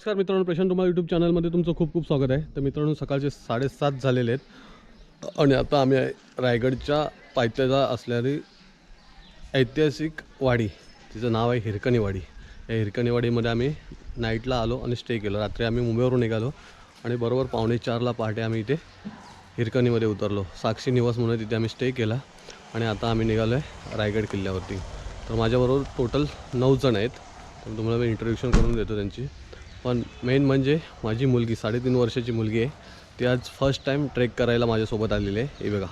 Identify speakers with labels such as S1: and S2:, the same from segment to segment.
S1: नमस्कार मित्रांनो प्रशांत तुम्हाला यूट्यूब चॅनलमध्ये तुमचं खूप खूप स्वागत आहे. तर मित्रांनो सकाळचे साडेसात झालेले आहेत. आणि आता आम्ही रायगडच्या पायथ्याला असलेली ऐतिहासिक वाडी. तिचं नाव आहे हिरकणी वाडी या हिरकणी वाडीमध्ये आम्ही नाईटला आलो आणि स्टे केलं. रात्री आम्ही मुंबईवरून निघालो आणि बरोबर पावणे चारला पहाटे आम्ही इथे हिरकणीमध्ये उतरलो. साक्षी निवास म्हणून तिथे आम्ही स्टे केला आणि आता आम्ही निघालो आहे रायगड किल्ल्यावरती. तर माझ्याबरोबर टोटल नऊ जण आहेत. तर तुम्हाला मी इंट्रोडक्शन करून देतो त्यांची. पण मेन म्हणजे माझी मुलगी साडेतीन वर्षाची मुलगी आहे. ती आज फर्स्ट टाईम ट्रेक करायला माझ्यासोबत आलेली आहे. हे बघा.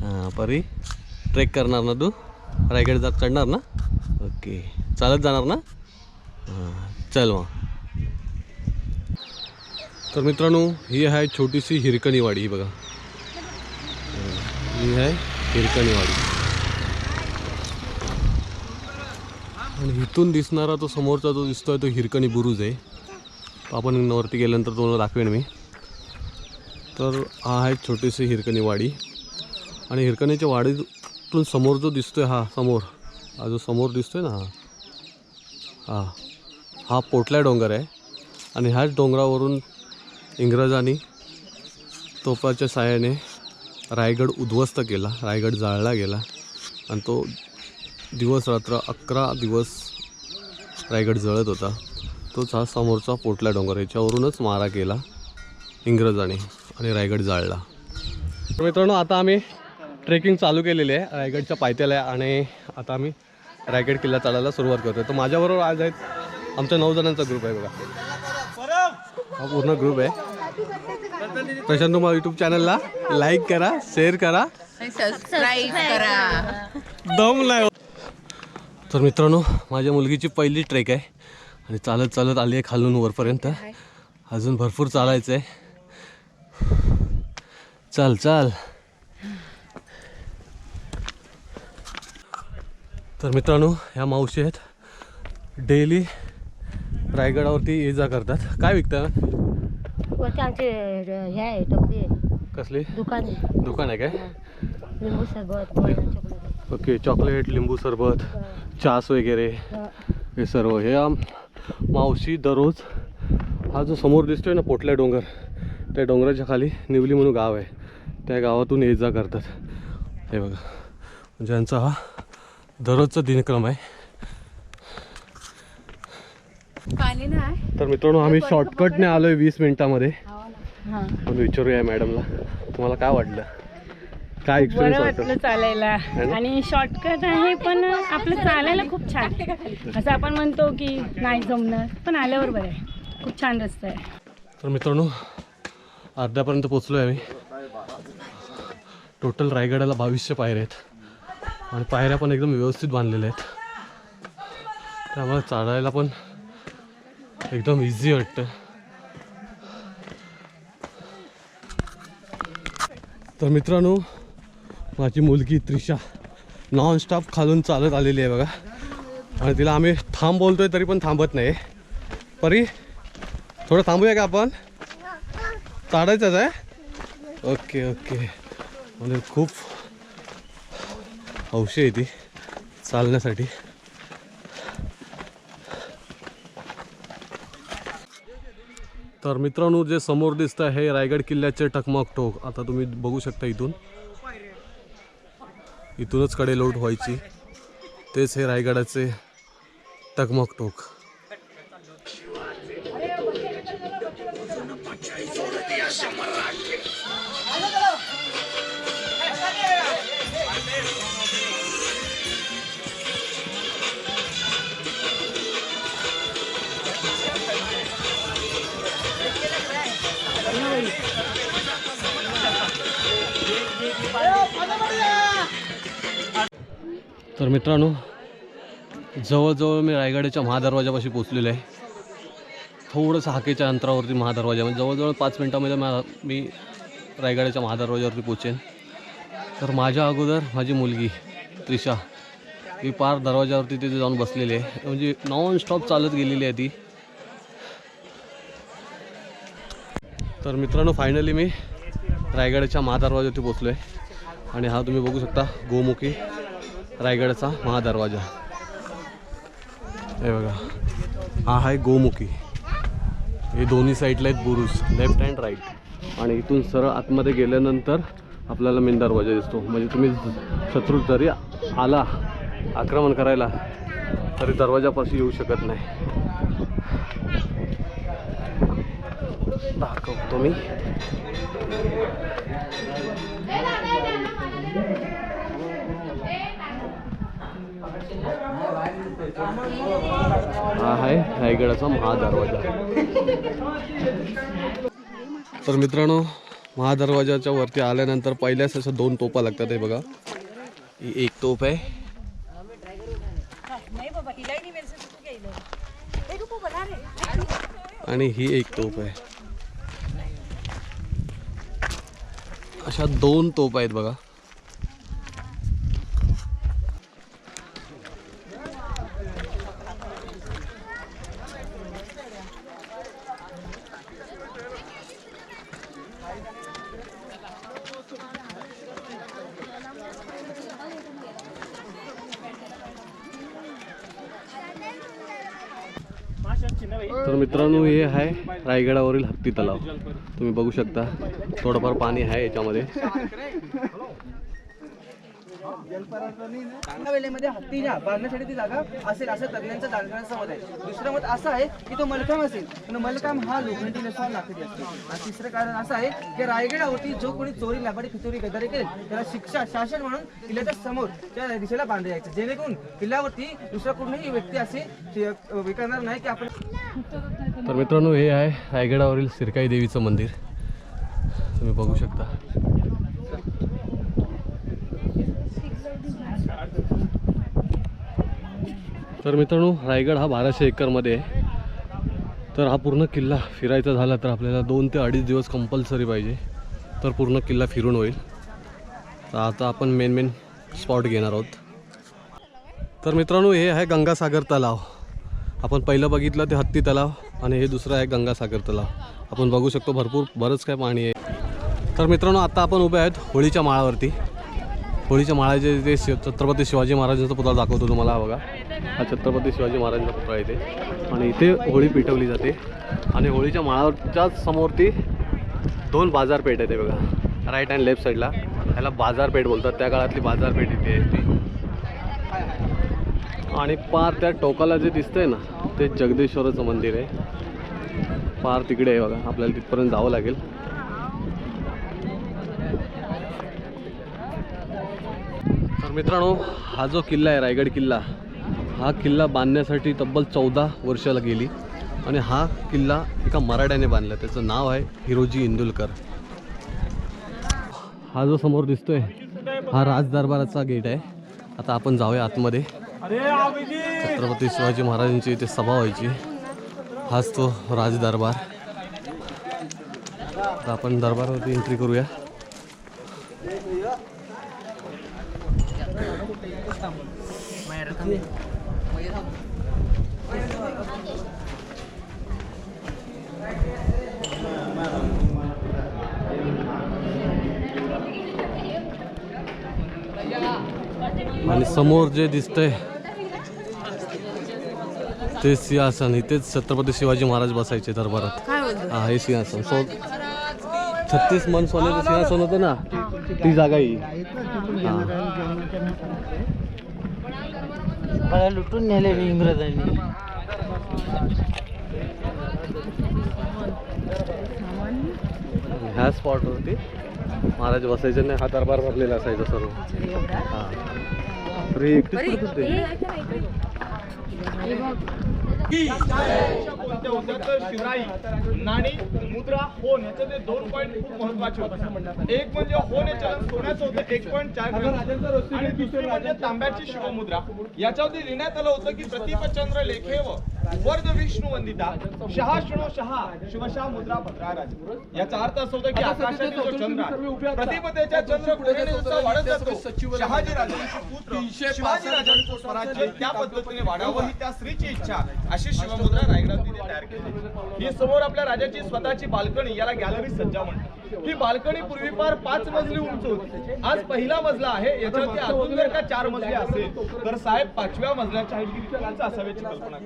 S1: हां परी ट्रेक करणार ना तू? रायगड जात चढणार ना? ओके चालत जाणार ना? हां चल मग. तर मित्रांनो ही आहे छोटीशी हिरकणीवाडी ही बघा. ही आहे हिरकणीवाडी. आणि इथून दिसणारा तो समोरचा जो दिसतो आहे तो हिरकणी बुरुज आहे. तो आपण वरती गेल्यानंतर तुम्हाला दाखवेन मी. तर हा आहे छोटीशी हिरकणी वाडी. आणि हिरकणीच्या वाडीतून समोर जो दिसतोय हा समोर हा जो समोर दिसतोय ना हा हा हा पोटला डोंगर आहे. आणि ह्याच डोंगरावरून इंग्रजांनी तोफाच्या साहाय्याने रायगड उद्ध्वस्त केला रायगड जाळला गेला. आणि तो दिवस रात्र अकरा दिवस रायगड जळत होता. तोच हा समोरचा पोटला डोंगर. याच्यावरूनच मारा केला इंग्रजांनी आणि रायगड जाळला. तर मित्रांनो आता आम्ही ट्रेकिंग चालू केलेली आहे. रायगडच्या पायथ्याला आणि आता आम्ही रायगड किल्ला चढायला सुरुवात करतो तर माझ्याबरोबर आज आहेत आमच्या नऊ जणांचा ग्रुप आहे बघा. हा पूर्ण ग्रुप आहे. प्रशांत तुम्हाला यूट्यूब चॅनलला लाईक करा शेअर करा.
S2: सबस्क्राईब करा.
S1: दम नाही होत. तर मित्रांनो माझ्या मुलगीची पहिली ट्रेक आहे. आणि चालत चालत आली आहे खालून वरपर्यंत. अजून भरपूर चालायचं आहे चाल चाल. तर मित्रांनो ह्या मावशी आहेत. डेली रायगडावरती ये जा करतात. काय विकता?
S3: वरती आमचे हे आहे टपरी आहे.
S1: कसली?
S3: दुकान आहे.
S1: दुकान आहे काय?
S3: लिंबू सरबत
S1: ओके चॉकलेट लिंबू सरबत. चास वगैरे हे. सर्व. हे आम मावशी दररोज हा जो समोर दिसतोय ना पोटल्या डोंगर त्या डोंगराच्या खाली निवली म्हणून गाव आहे. त्या गावातून ये जा करतात. हे बघा. म्हणजे यांचा हा दररोजचा दिनक्रम आहे.
S2: पाणी नाही.
S1: तर मित्रांनो आम्ही शॉर्टकटने आलो आहे वीस मिनिटामध्ये. पण विचारूया मॅडमला तुम्हाला काय वाटलं? काय
S4: बरं वाटलं चालायला? आणि शॉर्टकट आहे पण आपलं चालायला खूप छान. असं आपण म्हणतो की नाही जमणार पण आल्यावर बरं आहे. खूप छान रस्ता आहे.
S1: तर मित्रांनो अर्ध्यापर्यंत पोचलो आहे आम्ही. टोटल रायगडाला बावीसशे पायऱ्या आहेत. आणि पायऱ्या पण एकदम व्यवस्थित बांधलेल्या आहेत. त्यामुळे चढायला पण एकदम इझी वाटतं तर मित्रांनो माझी मुलगी त्रिशा नॉनस्टॉप खालून चालत आलेली आहे बघा. आणि तिला आम्ही थांब बोलतोय तरी पण थांबत नाही. परी थोडं थांबूया का आपण? चाडायचंच आहे? Okay okay. म्हणजे खूप हौशी आहे ती चालण्यासाठी. तर मित्रांनो जे समोर दिसतं आहे हे रायगड किल्ल्याचे टकमक टोक. आता तुम्ही बघू शकता इथून. इथूनच कडे लोट व्हायची. तेच हे रायगडाचे टकमक टोक तर मित्रांनो जवळजवळ मी रायगडाच्या महादरवाजापाशी पोचलेलो आहे. थोडंसं हाकेच्या अंतरावरती महादरवाजा म्हणजे जवळजवळ पाच मिनटामध्ये मा मी रायगडाच्या महादरवाजावरती पोचेन तर माझ्या अगोदर माझी मुलगी त्रिशा ही पार दरवाजावरती तिथे जाऊन बसलेली आहे. म्हणजे नॉन स्टॉप चालत गेलेली आहे ती. तर मित्रांनो फायनली मी रायगडाच्या महादरवाजावरती पोचलो आहे आणि हा तुम्ही बघू शकता गोमुखी. रायगडचा महादरवाजा. हे बघा. हा आहे गोमुखी. हे दोन्ही साईडला आहेत बुरुज लेफ्ट अँड राईट आणि इथून सरळ आतमध्ये गेल्यानंतर आपल्याला मेन दरवाजा दिसतो. म्हणजे तुम्ही शत्रू जरी आला आक्रमण करायला तरी दरवाजापाशी येऊ शकत नाही. दाखवतो मी. हा आहे रायगडाचा महादरवाजा. तर मित्रांनो महादरवाजाच्या वरती आल्यानंतर पहिल्याच अशा दोन तोपा लागतात हे बघा. ही एक तोप आहे. आणि ही एक तोप आहे. अशा दोन तोप आहेत बघा. तर मित्रांनो हे आहे रायगडावरील हत्ती तलाव तुम्ही बघू शकता थोडंफार पाणी आहे याच्यामध्ये.
S5: वेळेमध्ये हत्तीला बांधण्यासाठी ती जागा असेल असं तज्ञांचं जाणकारांचं मत आहे. दुसरं मत असं आहे की तो मलकाम असेल. पण मलकाम हा लोखंडी नसून लाकडी असतो. आणि तिसरं कारण असं आहे की रायगडावरती जो कोणी चोरी लापाडी खिचोरी गदारी करेल त्याला शिक्षा शासन म्हणून किल्ल्याच्या समोर त्या दिशेला बांधले जायचं. जेणेकरून किल्ल्यावरती दुसरा कोणीही व्यक्ती असे विकणार नाही की आपण
S1: तर मित्रांनो हे आहे रायगडावरील सिरकाई देवीचं मंदिर. तुम्ही बघू शकता. तर मित्रांनो रायगड हा बाराशे एकरमध्ये आहे. तर हा पूर्ण किल्ला फिरायचा झाला तर आपल्याला दोन ते अडीच दिवस कंपल्सरी पाहिजे. तर पूर्ण किल्ला फिरून होईल. तर आता आपण मेन मेन स्पॉट घेणार आहोत. तर मित्रांनो हे आहे गंगासागर तलाव. आपण पहिलं बघितलं ते हत्ती तलाव आणि हे दुसरं आहे गंगासागर तलाव. आपण बघू शकतो भरपूर बरंच काय पाणी आहे. तर मित्रांनो आता आपण उभे आहेत होळीच्या माळावरती. होळीच्या माळाचे जे छत्रपती शिवाजी महाराजांचा पुतळा दाखवतो तुम्हाला बघा. हा छत्रपती शिवाजी महाराजांचा पुतळा इथे. आणि इथे होळी पेटवली जाते. आणि होळीच्या माळावरच्याच समोरती दोन बाजारपेठ आहे ते बघा. राईट अँड लेफ्ट साईडला त्याला बाजारपेठ बोलतात. त्या काळातली बाजारपेठ इथे आहे ती. आणि पार त्या टोकाला जे दिसतंय ना ते जगदेश्वराचं मंदिर आहे. पार तिकडे आहे बघा. आपल्याला तिथपर्यंत जावं लागेल. तर मित्रांनो हा जो किल्ला आहे रायगड किल्ला हा किल्ला बांधण्यासाठी तब्बल चौदा वर्षाला गेली आणि हा किल्ला एका मराठ्याने बांधला. त्याचं नाव आहे हिरोजी इंदुलकर. हा जो समोर दिसतोय हा राजदरबाराचा गेट आहे. आता आपण जाऊया आतमध्ये. छत्रपती शिवाजी महाराजांची इथे सभा व्हायची. हाच तो राजदरबार. आता आपण दरबारावरती एंट्री करूया. आणि समोर जे दिसतंय ते सिंहासन इथेच छत्रपती शिवाजी महाराज बसायचे दरबारात. हा हे सिंहासन. सो छत्तीस मन सोन्याचं सिंहासन होतं ना ती जागा ही. हा
S5: लुटून नेले इंग्रजांनी.
S1: ह्या स्पॉटवरती महाराज बसायचे नाही हा दरबार भरलेला असायचा सर्व. हा. हे एकटीच
S6: शिवराई नाणी मुद्रा होन याचे ते दोन पॉईंट खूप महत्त्वाचे होते. एक म्हणजे होन चलन सोन्याचं होतं एक पॉईंट चार ग्रॅम. आणि दुसरी म्हणजे तांब्याची शिवमुद्रा. याच्यावरती लिहिण्यात आलं होतं की प्रतिपचंद्र लेखेव वर्ध विष्णू वंदिता शहा शृणो शहा शिवशा मुद्रा भद्रा राज. याचा अर्थ असं होतं की आकाशातील जो चंद्र प्रतिपदेच्या चंद्र जसा वाढत जातो. शहाजी राजांचे पुत्र. शिवाजी राजांचं स्वराज्य त्या पद्धतीने वाढावं ही त्या स्त्रीची इच्छा अशी शिवमुद्रा रायगडात तिने तयार केली ही समोर आपल्या राजाची स्वतःची बाल्कनी याला गॅलरी सज्जा म्हणतात. ही बाल्कनी पूर्वीपार पाच मजली उंच होती. आज पहिला मजला आहे. याच्यावरती अजून जर का चार मजले असेल तर साहेब पाचव्या मजल्याच्या हाईट असाव्याची कल्पना.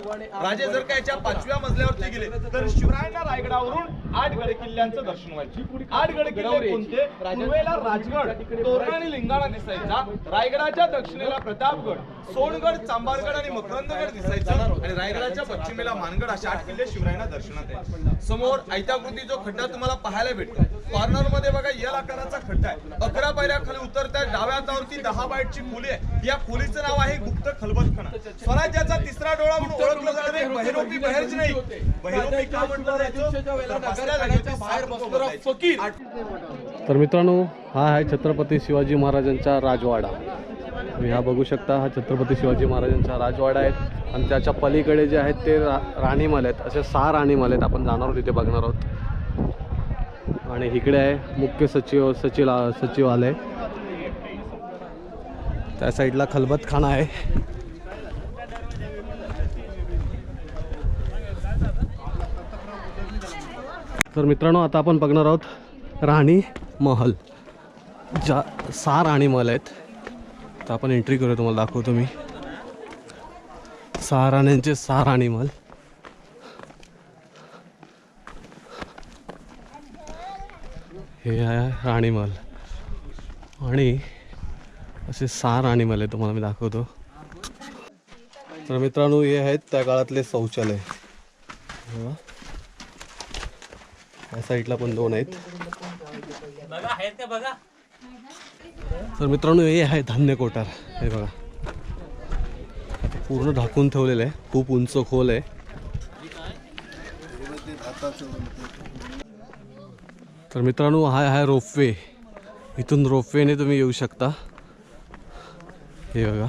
S6: राजे जर का याच्या पाचव्या मजल्यावरती गेले तर शिवरायांना रायगडावरून आठ गड किल्ल्यांचं दर्शन व्हायचे. आठ गड किल्ले कोणते? पूर्वेला राजगड तोरण आणि लिंगाणा दिसायचा. रायगडाच्या दक्षिणेला प्रतापगड सोनगड चांबारगड आणि मकरंदगड दिसायचा. आणि रायगडाच्या पश्चिमेला मानगड अशा आठ किल्ले शिवरायांना दर्शनात यायचे. समोर ऐताकृती जो खड्डा तुम्हाला पाहायला भेटतो कॉर्नरमध्ये बघा यल आकाराचा खड्डा आहे. अकरा पायऱ्या खाली उतरत्या. डाव्या हातावरती दहा बाईटची खोली आहे या खोलीचं नाव आहे गुप्त खलबतखाना स्वराज्याचा तिसरा डोळा म्हणून ओळखलं जाणारे बहिरोपी बहेरच नाही. बहिरोपी का म्हटलं जायचं? तर
S1: मित्रांनो हा आहे छत्रपती शिवाजी महाराजांचा राजवाडा. तुम्ही हा बघू शकता हा छत्रपती शिवाजी महाराजांचा राजवाडा आहे. आणि त्याच्या पलीकडे जे आहेत ते रा राणीमाल आहेत. असे सहा राणीमाल आहेत. आपण जाणार आहोत तिथे बघणार आहोत. आणि इकडे आहे मुख्य सचिव सचिव सचिवालय. त्या साईडला खलबतखाना आहे. तर मित्रांनो आता आपण बघणार आहोत राणी महल. ज्या सहा राणी महल आहेत. तर आपण एंट्री करूया तुम्हाला दाखवतो मी. सहा राण्यांचे सहा राणी महल. हे आहे राणीमल. आणि असे सहा राणीमल आहे तुम्हाला मी दाखवतो. तर मित्रांनो हे आहेत त्या काळातले शौचालय. या साईडला पण दोन आहेत. तर मित्रांनो हे आहे धान्य कोठार. हे बघा. पूर्ण ढाकून ठेवलेलं आहे. खूप उंच खोल आहे. तर मित्रांनो हा हाय रोपवे. इथून रोपवेने तुम्ही येऊ शकता. हे बघा.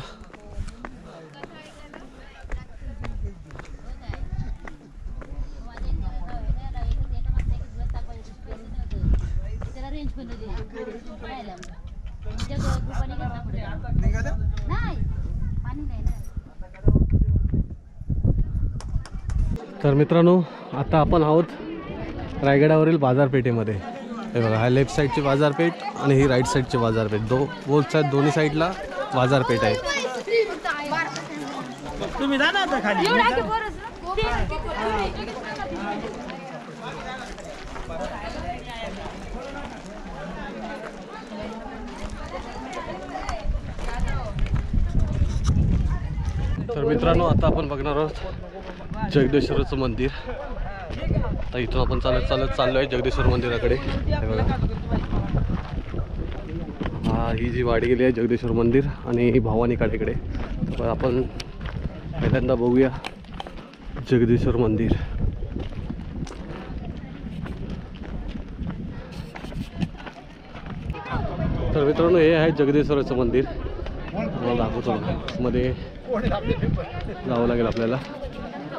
S1: तर मित्रांनो आता आपण आहोत रायगडावरील बाजारपेठेमध्ये. हे बघा हा लेफ्ट साईडची बाजारपेठ आणि ही राईट साईडची बाजारपेठ. दो बोथ साईड दोन्ही साईडला बाजारपेठ आहे. तर मित्रांनो आता आपण बघणार आहोत जगदेश्वराचं मंदिर. आता इथून आपण चालत चालत चाललो आहे जगदेश्वर मंदिराकडे. हे बघा. हा ही जी वाडी गेली आहे जगदेश्वर मंदिर आणि भवानी काठेकडे तर आपण पहिल्यांदा बघूया जगदेश्वर मंदिर. तर मित्रांनो हे आहे जगदेश्वराचं मंदिर. तुम्हाला दाखवतो मध्ये जावं लागेल आपल्याला.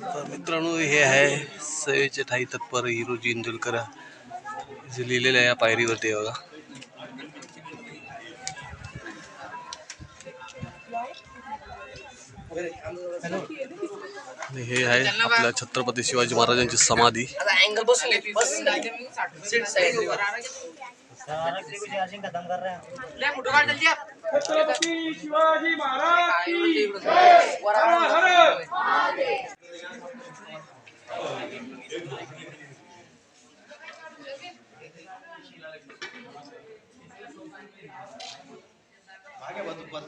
S1: तर मित्रांनो हे आहे सयेचे ठाई तत्पर हिरोजी इंदुलकर जे लिहिलेलं आहे या पायरीवरती बघा. हे आहे आपल्या छत्रपती शिवाजी महाराजांची समाधी.
S6: छत्रपती शिवाजी महाराज की हर हर